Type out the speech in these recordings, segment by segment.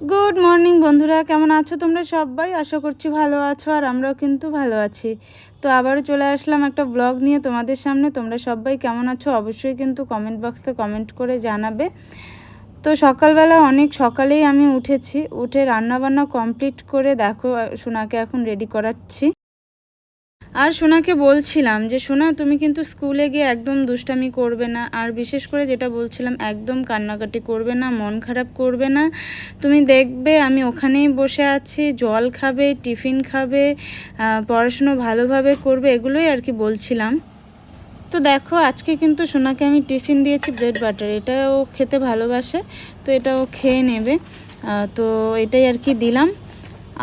Good morning বন্ধুরা। কেমন আছো তোমরা সবাই? আশা করছি ভালো আছো আর আমরাও কিন্তু ভালো আছি। তো আবারও চলে আসলাম একটা ব্লগ নিয়ে তোমাদের সামনে। তোমরা সবাই কেমন আছো অবশ্যই কিন্তু কমেন্ট বক্সে কমেন্ট করে জানাবে। তো সকালবেলা অনেক সকালেই আমি উঠেছি। উঠে রান্নাবান্না কমপ্লিট করে দেখো, সোনাকে এখন রেডি করাচ্ছি। আর সোনাকে বলছিলাম যে, সোনা, তুমি কিন্তু স্কুলে গিয়ে একদম দুষ্টামি করবে না। আর বিশেষ করে যেটা বলছিলাম, একদম কান্নাকাটি করবে না, মন খারাপ করবে না। তুমি দেখবে, আমি ওখানেই বসে আছি, জল খাবে, টিফিন খাবে পড়াশুনো ভালোভাবে করবে, এগুলোই আর কি বলছিলাম। তো দেখো, আজকে কিন্তু সোনাকে আমি টিফিন দিয়েছি ব্রেড বাটার। এটা ও খেতে ভালোবাসে, তো এটা ও খেয়ে নেবে। তো এটাই আর কি দিলাম।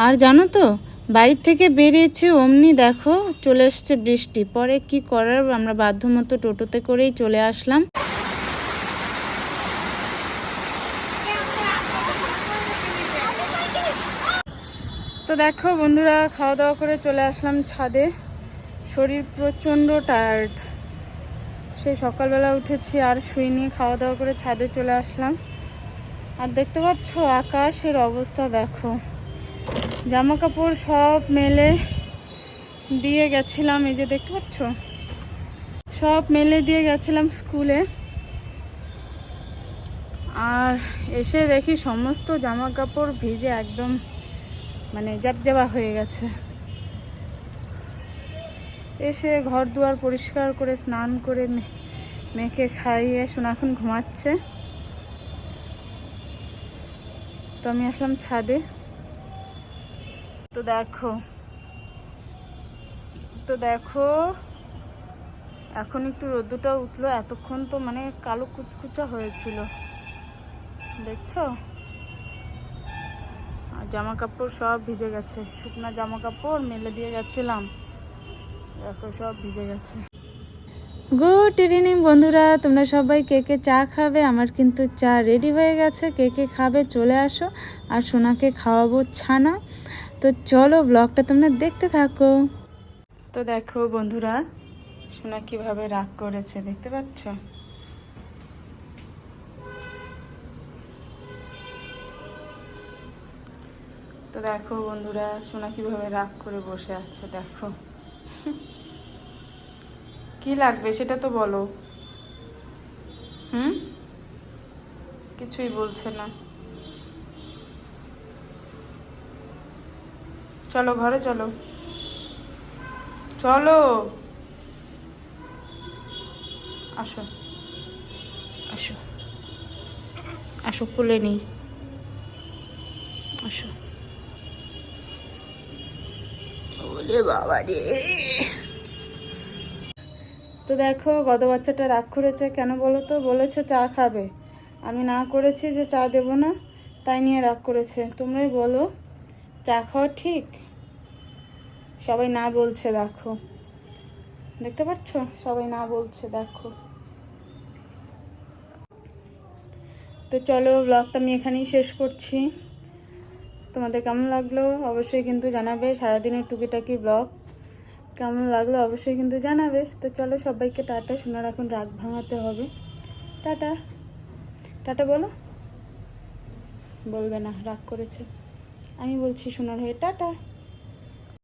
আর জানো তো বাড়ির থেকে বেরিয়েছে, অমনি দেখো চলে এসছে বৃষ্টি। পরে কি করার, আমরা বাধ্য মতো টোটোতে করেই চলে আসলাম। তো দেখো বন্ধুরা খাওয়া দাওয়া করে চলে আসলাম ছাদে। শরীর প্রচণ্ড টায়ার্ড সেই সকালবেলা উঠেছি আর শুইনি খাওয়া দাওয়া করে ছাদে চলে আসলাম। আর দেখতে পাচ্ছ, আকাশের অবস্থা দেখো। জামা কাপড় সব মেলে দিয়ে গেছিলাম, এই যে দেখতে পাচ্ছ? সব মেলে দিয়ে গেছিলাম স্কুলে। আর এসে দেখি সমস্ত জামা কাপড় ভিজে একদম মানে জাবজাবা হয়ে গেছে। এসে ঘর দুয়ার পরিষ্কার করে, স্নান করে মে- মেয়েকে খাইয়ে সোনা এখন ঘুমাচ্ছে। তো আমি আসলাম ছাদে। তো দেখো। তো দেখো, এখন একটু রোদ্দুটা উঠল, এতক্ষণ তো মানে কালো কুচকুচা হয়েছিল। দেখছ? আর জামা কাপড় সব ভিজে গেছে। শুকনা জামা কাপড় মেলে দিয়ে গেছিলাম দেখো, সব ভিজে গেছে। গুড ইভিনিং বন্ধুরা। তোমরা সবাই কে কে চা খাবে? আমার কিন্তু চা রেডি হয়ে গেছে। কে কে খাবে? চলে আসো। আর সোনাকে খাওয়াবো ছানা তো চলো ব্লগটা তোমরা দেখতে থাকো। তো দেখো বন্ধুরা, সোনা কীভাবে রাগ করেছে, দেখতে পাচ্ছ? তো দেখো বন্ধুরা, সোনা কীভাবে রাগ করে বসে আছে, দেখো। কি লাগবে সেটা তো বলো। হুম? কিছুই বলছে না। চলো ঘরে, চলো। চলো। আসো। আসো। আসো, খুলে নি। আসো। ওলে বাবা রে। তো দেখো গত বাচ্চাটা রাগ করেছে, কেন বলো তো? বলেছে চা খাবে। আমি না করেছি যে চা দেবো না, তাই নিয়ে রাগ করেছে। তোমরাই বলো। চা খাওয়া ঠিক? সবাই না বলছে, দেখো। দেখতে পাচ্ছ? সবাই না বলছে, দেখো। তো চলো ব্লগটা আমি এখানেই শেষ করছি। তোমাদের কেমন লাগল? অবশ্যই কিন্তু জানাবে, সারাদিনের টুকিটাকি ব্লগ কেমন লাগল? অবশ্যই কিন্তু জানাবে। তো চলো, সবাইকে টাটা। শোনার এখন রাগ ভাঙাতে হবে। টাটা। টাটা বলো। বলবে না, রাগ করেছে। আমি বলছি সোনার হয়ে টাটা।